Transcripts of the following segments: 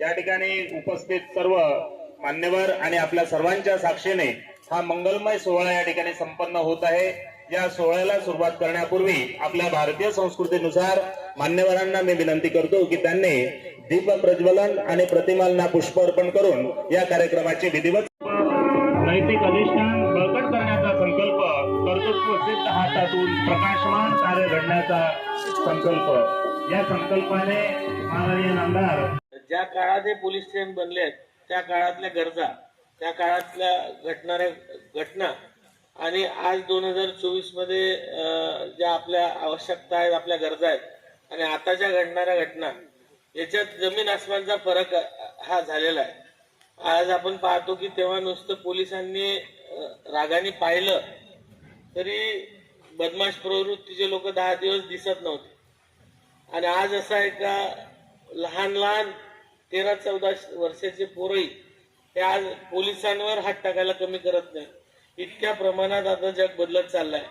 या ठिकाणी उपस्थित सर्व मान्यवर आणि आपल्या सर्वांच्या साक्षीने हा मंगलमय सोहळा या ठिकाणी संपन्न होत आहे. या सोहळ्याला सुरुवात करण्यापूर्वी आपल्या भारतीय संस्कृतीनुसार मान्यवरांना मी विनंती करतो की त्यांनी दीप प्रज्वलन आणि प्रतिमांना पुष्प अर्पण करून या कार्यक्रमाचे विधिवत नैतिक अधिष्ठान बळकट करण्याचा संकल्प कर्तृत्व सिद्ध हातातून प्रकाशमान कार्य घडण्याचा संकल्प. या संकल्पाने माननीय नामदार ज्या काळात हे पोलीस स्टेशन बनले आहेत. त्या काळातल्या गरजा त्या काळातल्या घटणाऱ्या घटना आणि आज दोन हजार चोवीसमध्ये ज्या आपल्या आवश्यकता आहेत आपल्या गरजा आहेत आणि आताच्या घडणाऱ्या घटना याच्यात जमीन आसमानचा फरक हा झालेला आहे. आज आपण पाहतो की तेव्हा नुसतं पोलिसांनी रागाने पाहिलं तरी बदमाश प्रवृत्तीचे लोक दहा दिवस दिसत नव्हते. आणि आज असं आहे का लहान लहान तेरा चौदा वर्षाचे पोरही ते आज पोलिसांवर हात टाकायला कमी करत नाही. इतक्या प्रमाणात आता जग बदलत चाललंय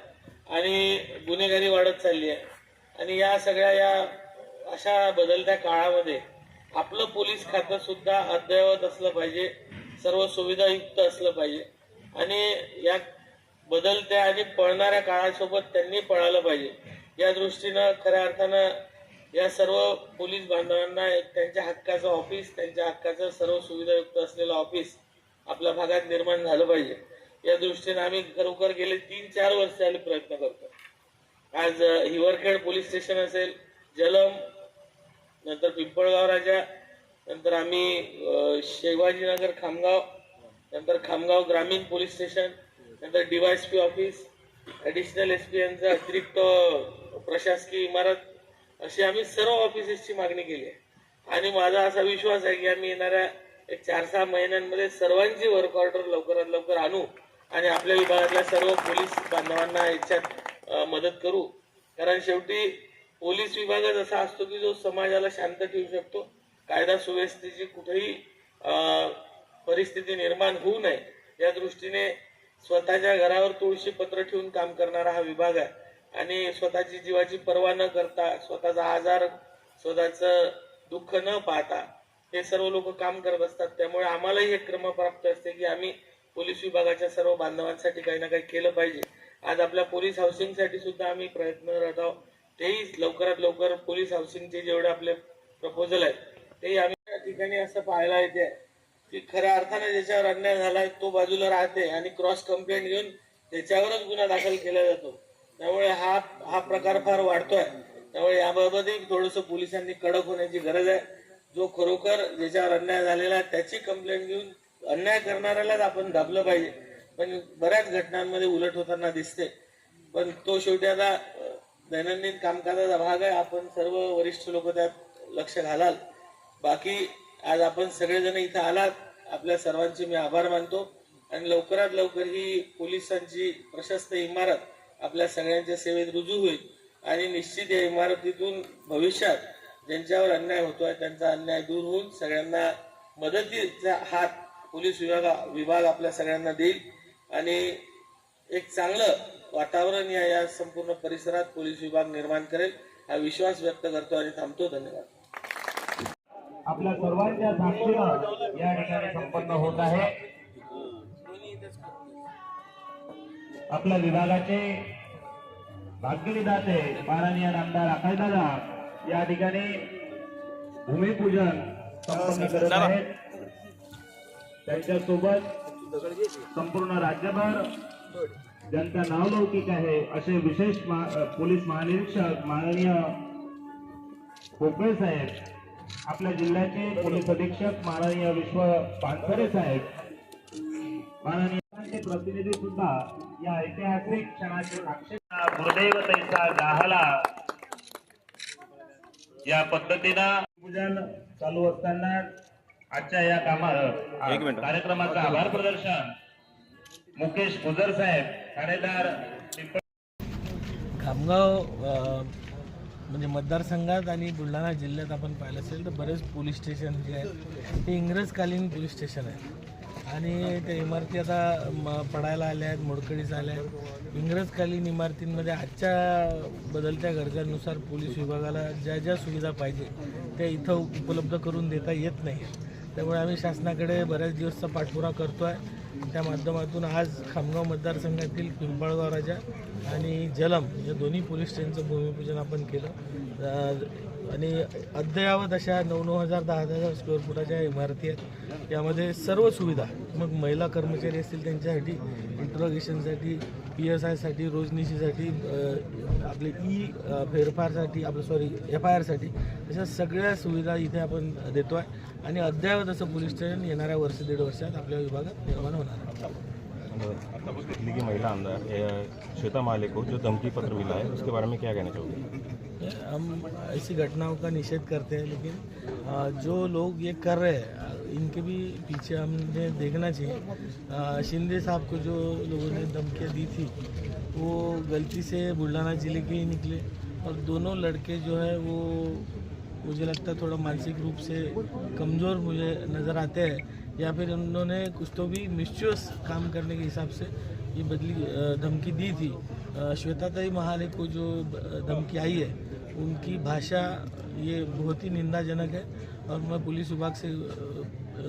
आणि गुन्हेगारी वाढत चालली आहे. आणि या सगळ्या या अशा बदलत्या काळामध्ये आपलं पोलीस खातं सुद्धा अद्ययावत असलं पाहिजे सर्व सुविधायुक्त असलं पाहिजे. आणि या बदलत्या आणि पळणाऱ्या काळासोबत त्यांनी पळालं पाहिजे. या दृष्टीनं खऱ्या अर्थानं या सर्व पोलीस बांधवांना एक त्यांच्या हक्काचं ऑफिस त्यांच्या हक्काचं सर्व सुविधायुक्त असलेलं ऑफिस आपल्या भागात निर्माण झालं पाहिजे. या दृष्टीने आम्ही खरोखर गेले तीन चार वर्ष झाले प्रयत्न करतो आज हिवरखेड पोलीस स्टेशन असेल जलम नंतर पिंपळगाव राजा नंतर आम्ही शिवाजीनगर खामगाव नंतर खामगाव ग्रामीण पोलीस स्टेशन नंतर DYSP office additional S P यांचं अतिरिक्त प्रशासकीय इमारत अशी आम्ही सर्व ऑफिसेसची मागणी केली आहे. आणि माझा असा विश्वास आहे की आम्ही येणाऱ्या एक चार सहा महिन्यांमध्ये सर्वांची वर्क ऑर्डर लवकरात लवकर आणू आणि आपल्या विभागातल्या सर्व पोलीस बांधवांना याच्यात मदत करू. कारण शेवटी पोलीस विभागच असा असतो की जो समाजाला शांत ठेवू शकतो. कायदा सुव्यवस्थेची कुठेही परिस्थिती निर्माण होऊ नये. या दृष्टीने स्वतःच्या घरावर तुळशी पत्र ठेवून काम करणारा हा विभाग आहे. आणि स्वतःची जीवाची पर्वा न करता स्वतःचा आजार स्वतःचं दुःख न पाहता हे सर्व लोक काम करत असतात. त्यामुळे आम्हालाही एक क्रम प्राप्त असते की आम्ही पोलीस विभागाच्या सर्व बांधवांसाठी काही ना काही केलं पाहिजे. आज आपल्या पोलीस हाऊसिंगसाठी सुद्धा आम्ही प्रयत्नरत आहोत. तेही लवकरात लवकर पोलीस हाऊसिंगचे जेवढे आपले प्रपोजल आहेत तेही आम्ही त्या ठिकाणी असं पाहायला येते की खऱ्या अर्थाने ज्याच्यावर अन्याय झालाय तो बाजूला राहते आणि क्रॉस कंप्लेंट घेऊन त्याच्यावरच गुन्हा दाखल केला जातो. त्यामुळे हा हा प्रकार फार वाढतोय. त्यामुळे याबाबतही थोडंसं पोलिसांनी कडक होण्याची गरज आहे. जो खरोखर ज्याच्यावर अन्याय झालेला आहे त्याची कंप्लेंट घेऊन अन्याय करणाऱ्यालाच आपण दाबलं पाहिजे. पण बऱ्याच घटनांमध्ये उलट होताना दिसते. पण तो शेवटी आता दैनंदिन कामकाजाचा भाग आहे. आपण सर्व वरिष्ठ लोक त्यात लक्ष घालाल. बाकी आज आपण सगळेजण इथं आलात. आपल्या सर्वांचे मी आभार मानतो. आणि लवकरात लवकर ही पोलिसांची प्रशस्त इमारत आपल्या सगळ्यांच्या सेवेत रुजू होईल. आणि निश्चित या इमारतीतून भविष्यात ज्यांच्यावर अन्याय होतोय त्यांचा अन्याय दूर होऊन सगळ्यांना मदतीचा हात पोलीस विभाग विभाग आपल्या सगळ्यांना देईल. आणि एक चांगलं वातावरण या या संपूर्ण परिसरात पोलीस विभाग निर्माण करेल. हा विश्वास व्यक्त करतो आणि थांबतो. धन्यवाद. आपल्या सर्वांच्या साक्षीनं या ठिकाणी संपन्न होत आहे. आपल्या विभागाचे भाग्यविधाते माननीय नामदार अखायदादा या ठिकाणी भूमिपूजन संपन्न करत आहेत. त्यांच्यासोबत संपूर्ण राज्यभर ज्यांचा नावलौकिक आहे असे विशेष पोलीस महानिरीक्षक माननीय खोपळे साहेब आपल्या जिल्ह्याचे पोलीस अधीक्षक माननीय विश्व पानसरे साहेब माननीय प्रतिनिधी सुद्धा या ऐतिहासिक क्षणाचे साक्षी गुरुदेव तैसा गाहला या पद्धतीनं पूजन चालू असताना आजच्या या कामा कार्यक्रमाचं आभार प्रदर्शन. मुकेश गुजर साहेब ठाणेदार खामगाव म्हणजे मतदारसंघात आणि बुलढाणा जिल्ह्यात आपण पाहिलं असेल तर बरेच पोलीस स्टेशन जे आहेत ते इंग्रजकालीन पोलीस स्टेशन आहेत. आणि त्या इमारती आता म पडायला आल्या आहेत मोडकळीस आल्या आहेत. इंग्रजकालीन इमारतींमध्ये आजच्या बदलत्या गरजांनुसार पोलीस विभागाला ज्या ज्या सुविधा पाहिजे त्या इथं उपलब्ध करून देता येत नाही. त्यामुळे आम्ही शासनाकडे बऱ्याच दिवसचा पाठपुरा करतो आहे त्या माध्यमातून आज खामगाव मतदारसंघातील पिंपळगाव राजा आणि जलम या दोन्ही पोलीस स्टेशनचं भूमिपूजन आपण केलं. आणि अद्ययावत अशा नऊ नऊ हजार दहा हजार स्क्वेअर फुटाच्या इमारती आहेत. यामध्ये सर्व सुविधा मग महिला कर्मचारी असतील त्यांच्यासाठी इंट्रोगेशनसाठी पी एस आयसाठी रोजनिशीसाठी आपले ई अ, फेरफारसाठी आपलं सॉरी एफ आय आरसाठी अशा सगळ्या सुविधा इथे आपण देतो आहे आणि अद्ययावत असं पोलीस स्टेशन येणाऱ्या वर्ष दीड वर्षात आपल्या विभागात निर्माण होणार आहे. दिल्ली की महिला आमदार श्वेता माले को जो धमकी पत्र मिला है उसके बारे में क्या कहना चाहोगे? हम ऐसी घटनाओं का निषेध करते हैं लेकिन जो लोग ये कर रहे हैं इनके भी पीछे हमने देखना चाहिए। शिंदे साहब को जो लोगों ने धमकियाँ दी थी, वो गलती से बुल्ढाना ज़िले के ही निकले और दोनों लड़के जो है, वो मुझे लगता है थोड़ा मानसिक रूप से कमज़ोर मुझे नज़र आते हैं। या फिर उन्होंने कुछ तो भी मिस्यूस काम करने के हिसाब से ये बदली धमकी दी थी। श्वेताताई महाले को जो धमकी आई है, उनकी भाषा ये बहुत ही निंदाजनक है और मैं पुलिस विभाग से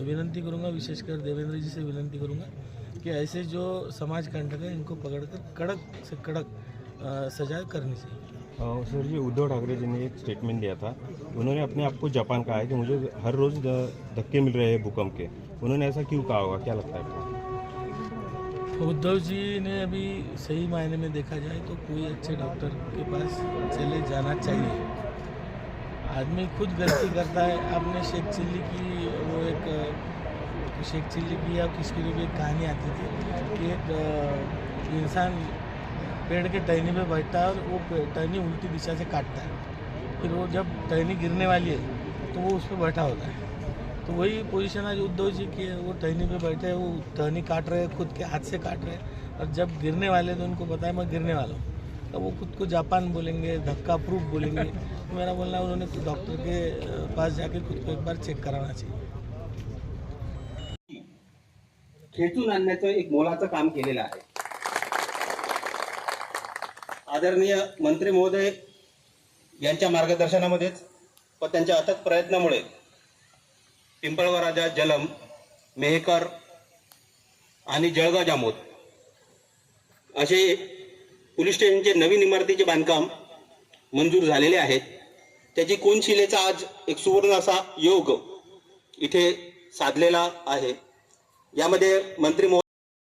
विनंती करूँगा विशेषकर देवेंद्र जी से विनंती करूँगा कि ऐसे जो समाज कंटक है इनको पकड़कर कड़क से कड़क सजा करनी चाहिए। सर जी उद्धव ठाकरे जी ने एक स्टेटमेंट दिया था। उन्होंने अपने आप को जापान कहा है कि मुझे हर रोज़ धक्के मिल रहे हैं भूकंप के। उन्होंने ऐसा क्यों कहा होगा? क्या लगता है आपको? उद्धव जी ने अभी सही मायने में देखा जाए तो कोई अच्छे डॉक्टर के पास चले जाना चाहिए। आदमी खुद गलती करता है। आपने शेख चिल्ली की, वो एक, शेख चिल्ली की या किसकी भी एक कहानी आती थी कि एक इंसान पेड़ के टहनी पे बैठता है और वो टहनी उल्टी दिशा से काटता है। फिर वो जब टहनी गिरने वाली है तो वो उस पर बैठा होता है। तो वही पोजीशन आज उद्धव जी की है, वो टहनी पे बैठे हैं, वो टहनी काट रहे हैं, खुद के हाथ से काट रहे हैं। और जब गिरने वाले तो उनको पता है मैं गिरने वाला हूँ। तो वो खुद को जापान बोलेंगे धक्का प्रूफ बोलेंगे। मेरा बोलना है उन्होंने डॉक्टर के पास जाके खुद को एक बार चेक कराना चाहिए। खेचून आणण्याचं एक मोलाचं काम केलेलं आहे. आदरणीय मंत्री महोदय यांच्या मार्गदर्शनामध्येच व त्यांच्या अथक प्रयत्नामुळे पिंपळगाव राजा जलम मेहकर आणि जळगाव जामोद असे पोलीस स्टेशनचे नवीन इमारतीचे बांधकाम मंजूर झालेले आहेत. त्याची कोनशिलेचा आज एक सुवर्ण असा योग इथे साधलेला आहे. यामध्ये मंत्री